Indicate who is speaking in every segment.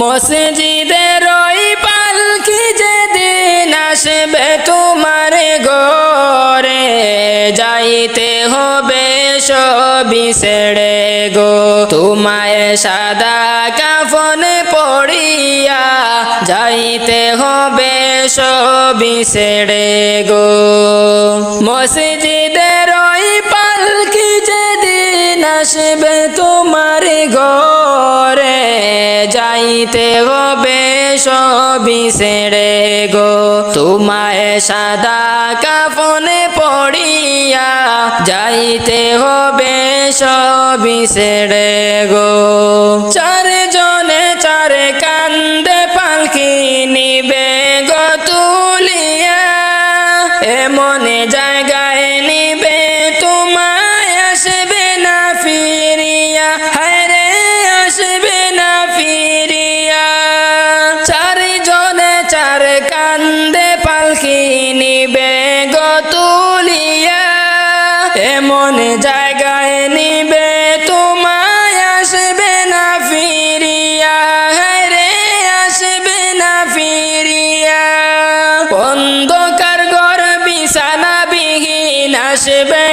Speaker 1: মসজিদের ওই পালকি যেদিন আসবে তোমার গরে যাইতে হবে সবই ছেড়ে গো। তোমায় সাদা কাফন পড়িয়া যাইতে হবে সবই ছেড়ে গো। মসজিদের ওই যেদিন আসবে তোমার ঘরে, যাইতে হবে সবই ছেড়ে গো। তোমায় সাদা কাফনে পড়িয়া যাইতে হবে সবই ছেড়ে গো। এমন জায়গায় নিবে, তোমায় আসবে না ফিরিয়া। হায়রে আসবে না ফিরিয়া। অন্ধকার ঘর বিছানা বিহীন আসবে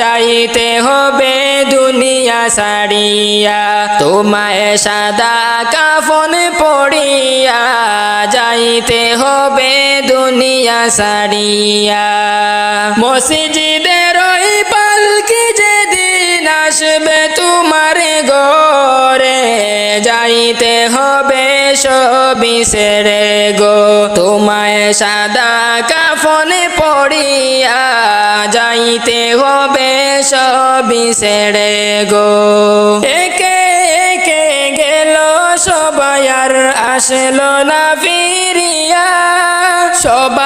Speaker 1: যাইতে হবে দুনিয়া সারিয়া তোমায় সাদা কাফন পড়িয়া যাইতে হবে দুনিয়া সারিয়া মসজিদের ওই পালকি যেদিন আসবে তোমার গরে যাইতে হবে সবই ছেড়ে গো। তোমায় সাদা কাফনে পড়িয়া যাইতে হবে সবই ছেড়ে গো। একে একে গেল সবাই আর আসলো না ফিরিয়া। সবারই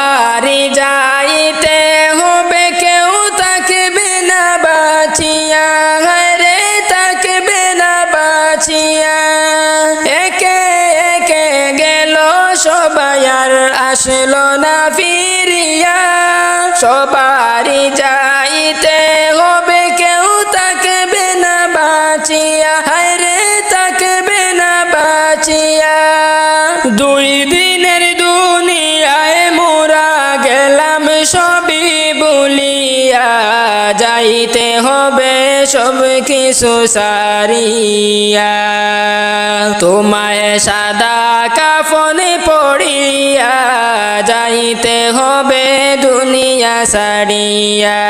Speaker 1: সবাই আর আসলো না ফিরিয়া। সবারই যাইতে হবে, কেউ থাকবে না বাঁচিয়া। রে, থাকবে না বাঁচিয়া। দুই দিনের দুনিয়ায় মোরা গেলাম সবই বলিয়া যাইতে হবে সব কিছু সারিয়া তোমায় সাদা কাফনে পড়িয়া যাইতে হবে দুনিয়া সারিয়া।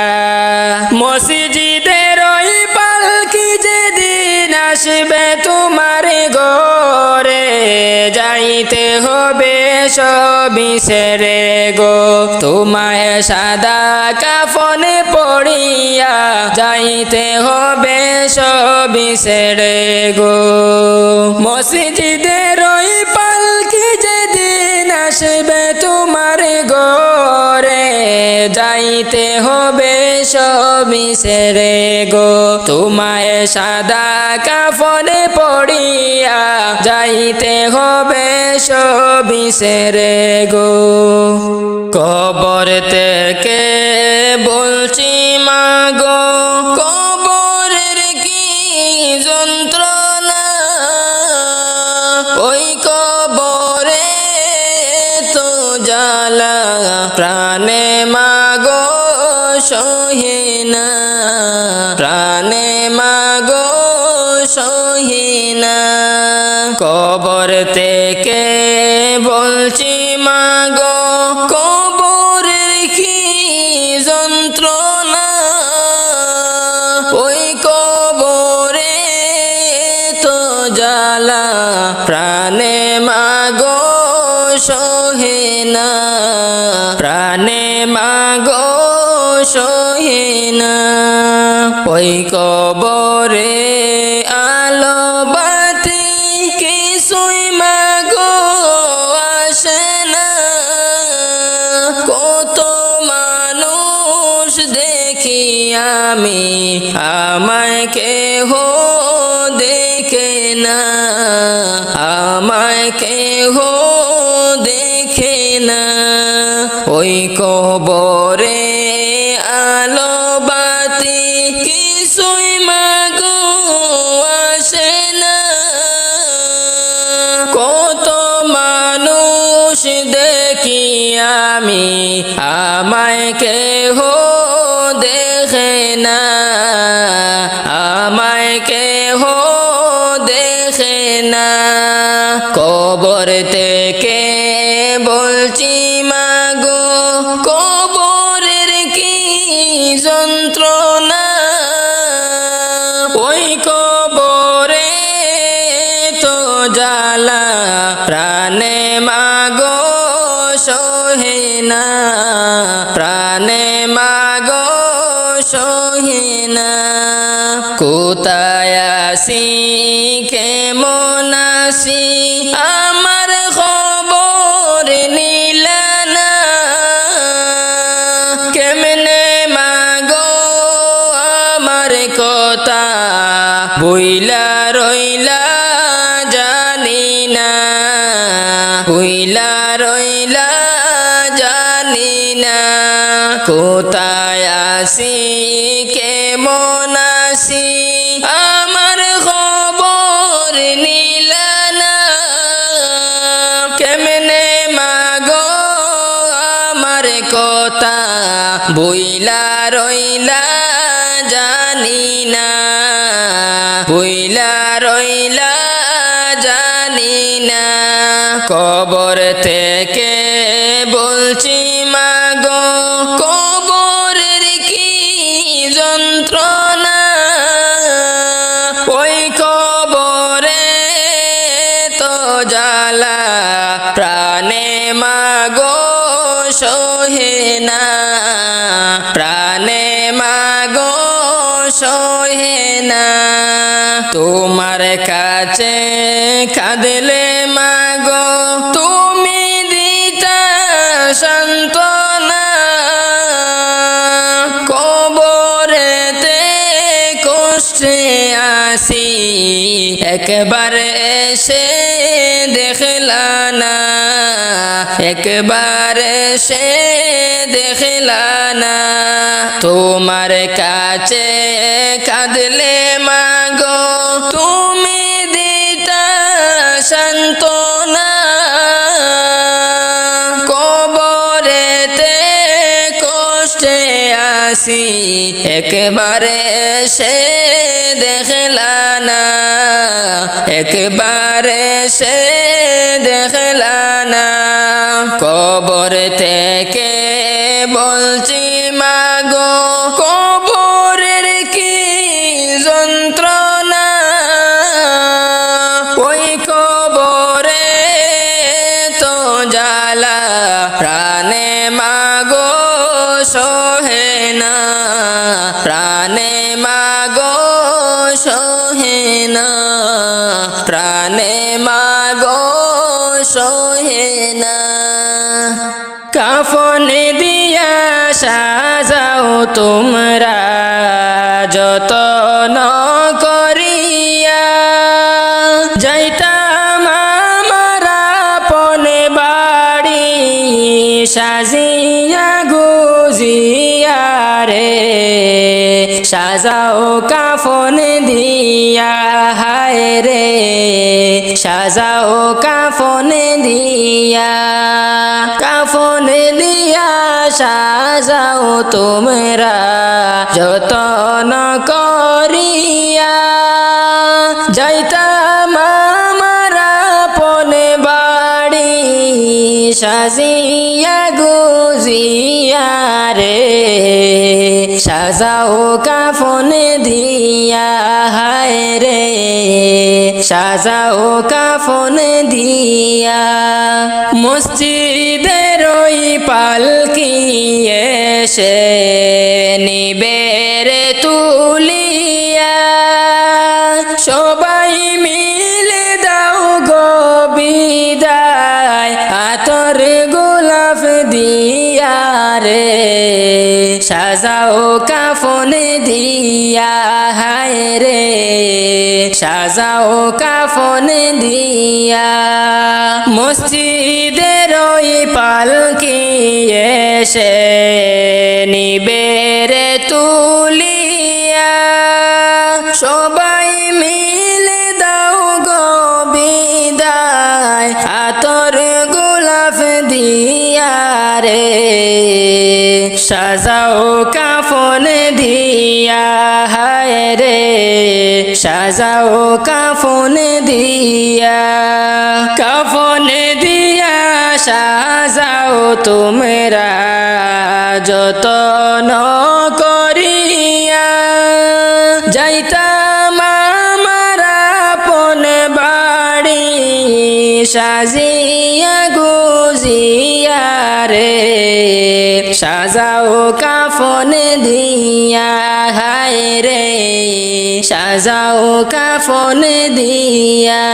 Speaker 1: সবই গো। তোমায় সাদা কাফনে পড়িয়া যাইতে হবে ছেড়ে গো। মসজিদের ওই পালকি যেদিন আসবে তোমার যাইতে হবে সবই সেরে গো। তোমায় সাদা কাফনে পড়িয়া যাইতে হবে সবই সেরে গো। কবর কে বলছি মাগো থেকে বলছি, মাগো, কবরের কি যন্ত্রণা? ওই কবরে তো জ্বালা প্রাণে, মাগো সহেনা প্রাণে, মাগো সহেনা ওই কবরে আমি আমায় হো দেখে না, আমায় কেহ দেখে না। ওই কবরে আলো বাতি না। কত মানুষ আমি আমায় কেহ যন্ত্রণা ওই কবরে তো জ্বালা, প্রাণে মাগো সহে না প্রাণে মাগো সহে না কোথায় আসি, কেমন আসি আমার বইলা রইলা জানি না। বইলা রইলা জানি না। কবর থেকে সহে না। তোমার কাছে কাঁদলে মাগো তুমি দিতা শান্ত কষ্টে আসি একবার এসে একবার এসে দেখলা না, তোমার কাছে কাঁদলে মাগো। তুমি দিতা সান্ত্বনা, কবরেতে কষ্টে আসি। একবারে সে দেখলা না, একবারে সে দেখলা না কাফন দিয়া সাজাও তোমরা যতন করিয়া। যাইতাম আমারা পনে বাড়ি সাজিয়া গুজিয়া রে। সাজাও কাফন দিয়া, হায় রে। সাজাও কাফন দিয়া। কাফন দিয়া সাজাও তোমরা যতন করিয়া। যাইতাম আমারা পনে বাড়ি সাজিয়া গুজিয়া রে। সাজাও কাফন দিয়া, হায় রে। সাজাও কাফন দিয়া। মসজিদের ওই পালকি এসে নিবের তুলিয়া। সবাই মিলে দাও গো বিদায়, আতর গোলাপ দিয়া রে। সাজাও কাফন দিয়া, হায় রে। সাজাও কাফন দিয়া। মসজিদের ওই পালকি সে নিবেরে তুলিয়া। সবাই মিলে দাও গোবিদায় আতর গোলাপ দিয়া রে। সাজাও কাফন দিয়া, হায় রে। সাজাও কাফন দিয়া কাফন দিয়া সাজাও তুমি সাজিয়া গুজিয়া রে, সাজাও কাফন দিয়া, হায় রে, সাজাও কাফন দিয়া।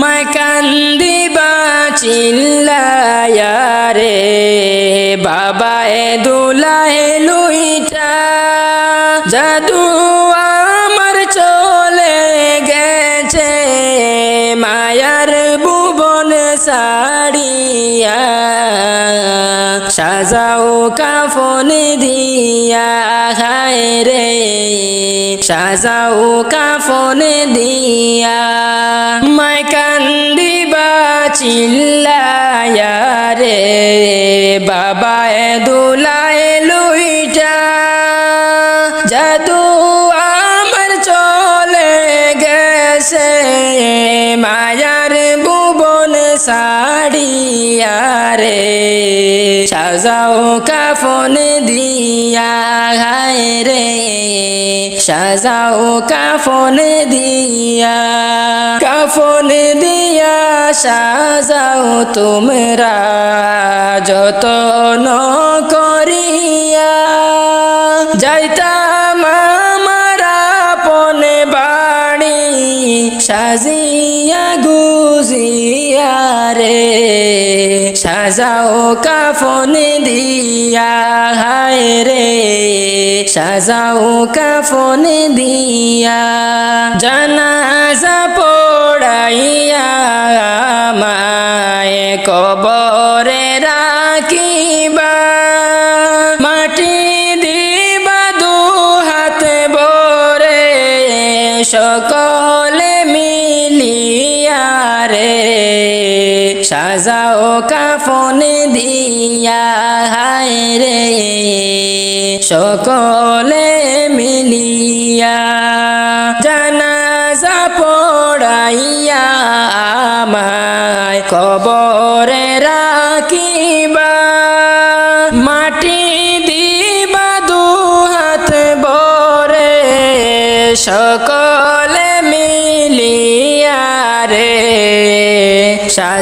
Speaker 1: মাই কান্দি চিল্লায়া রে বাবা এ দুলাহে লুইটা, জাদু সাড়িয়া সাজাও কাফন দিয়া, হায় রে। সাজাও কাফন দিয়া মাই কান্দিবা চিল্লায়া রে। বাবা দুলায় লুইটা, জাদু সাজাও কাফন দিয়া, হায় রে। সাজাও কাফন দিয়া কাফন দিয়া সাজাও তোমরা যতন করিয়া। যাইতাম আমার আপন বাড়ি সাজিয়া, গুজিয়া রে। সাজাও কাফন দিয়া, হায় রে। সাজাও কাফন দিয়া, জানাজা পড়াইয়া মায় কবরে রাখিবা। মাটি দিবা দু হাতে বরে সকলে মিলিয়া রে। সাজাও কাফন দিয়া হায় রে সকলে মিলিয়া।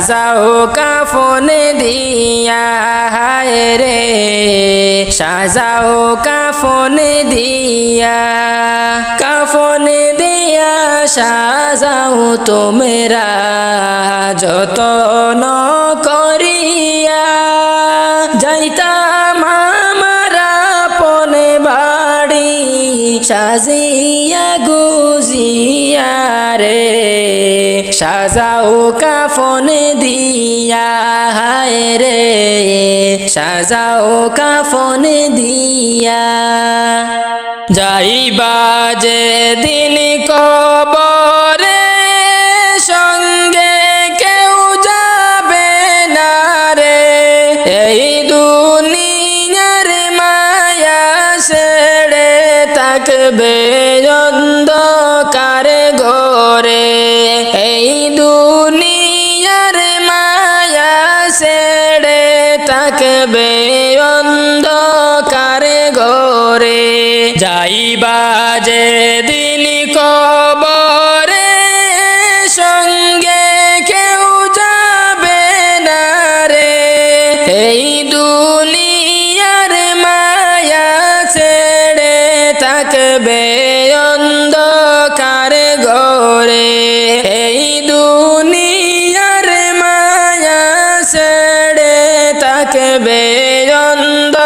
Speaker 1: সাজাও কাফন দিয়া, হায় রে। সাজাও কাফন দিয়া কাফন দিয়া সাজাও তোমরা, যতন করিয়া। যাইতাম আমার আপন বাড়ি, সাজিয়া গুজিয়া রে। সাজাও কাফন দিয়া রে, সাজাও কাফন দিয়া। যাইবা যে দিন কবরে, সঙ্গে কেউ যাবে না রে। এই দুনিয়ার মায়া থাকবে। যে দিন কবরে সঙ্গে কেউ যাবে না রে, এই দুনিয়ার মায়া ছেড়ে থাকবে অন্ধকার গোরে এই দুনিয়ার মায়া ছেড়ে থাকবে অন্ধকার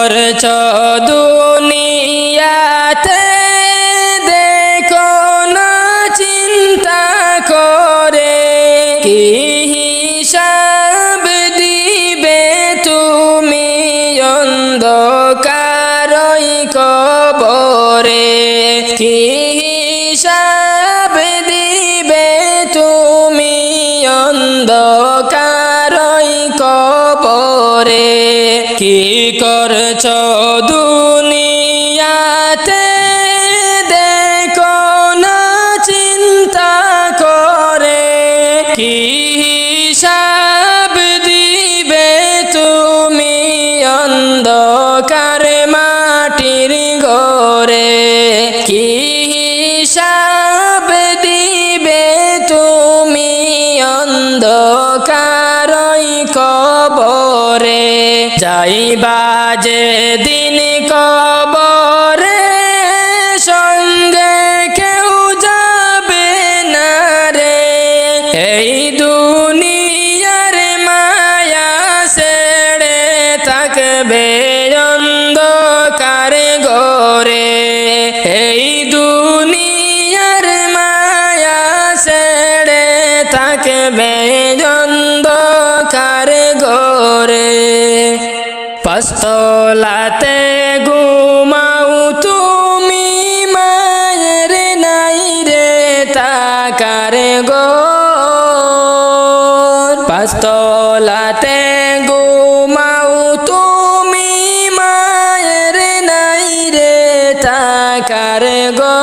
Speaker 1: করছ? chao. রে গো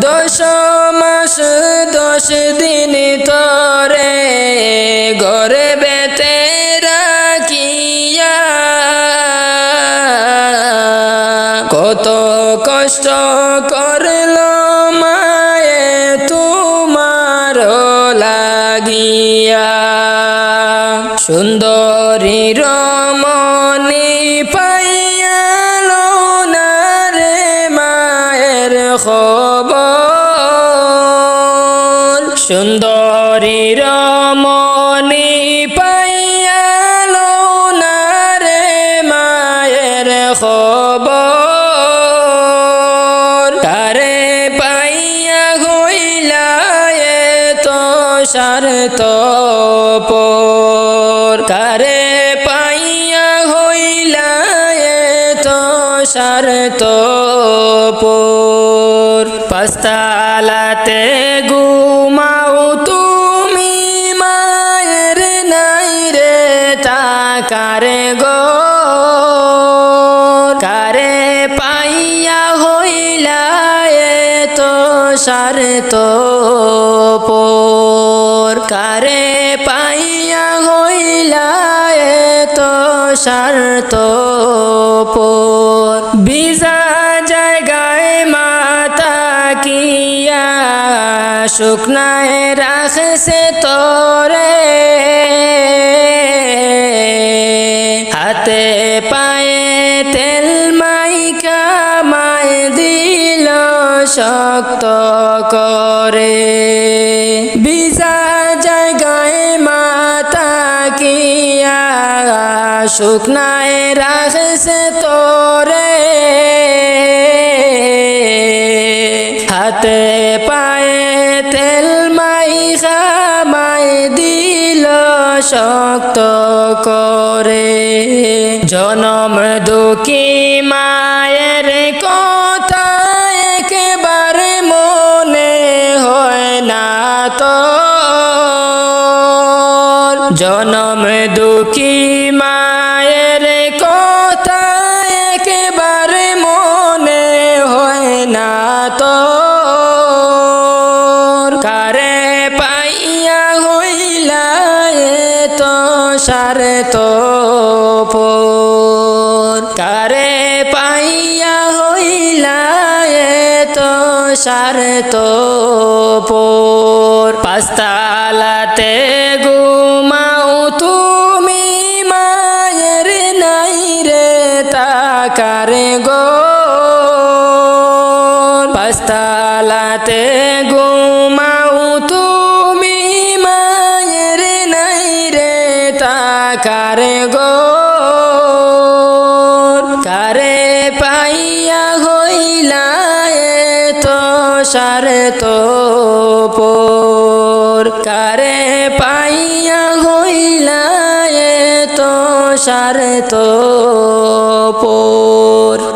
Speaker 1: দশ মাস দশ দিন তো খবর। তারে পাইয়া হইলায় তো সার তপর তারে পাইয়া হইলায় তো সার তো আশার তো পোর। কারে পাইয়া হইলা তো সার তো পোর। বিজা জায়গায় মাতা কিয়া শুকনায় রাখছে তোরে। হাতে শক্ত করে। বিজা জায়গায় মাতা কিয়া, শুকনায় রাখছে তোরে। হাতে পায়ে তেল মাই খামাই দিল শক্ত করে। জনম দুঃখী মায়ের সারে তো পাস্তালাতে গুমাও তুমি মায়ের নাই রে তাকারে গো। পাস্তালাতে সারে তো কারে পাইয়া হইলা তো সারে তো পোর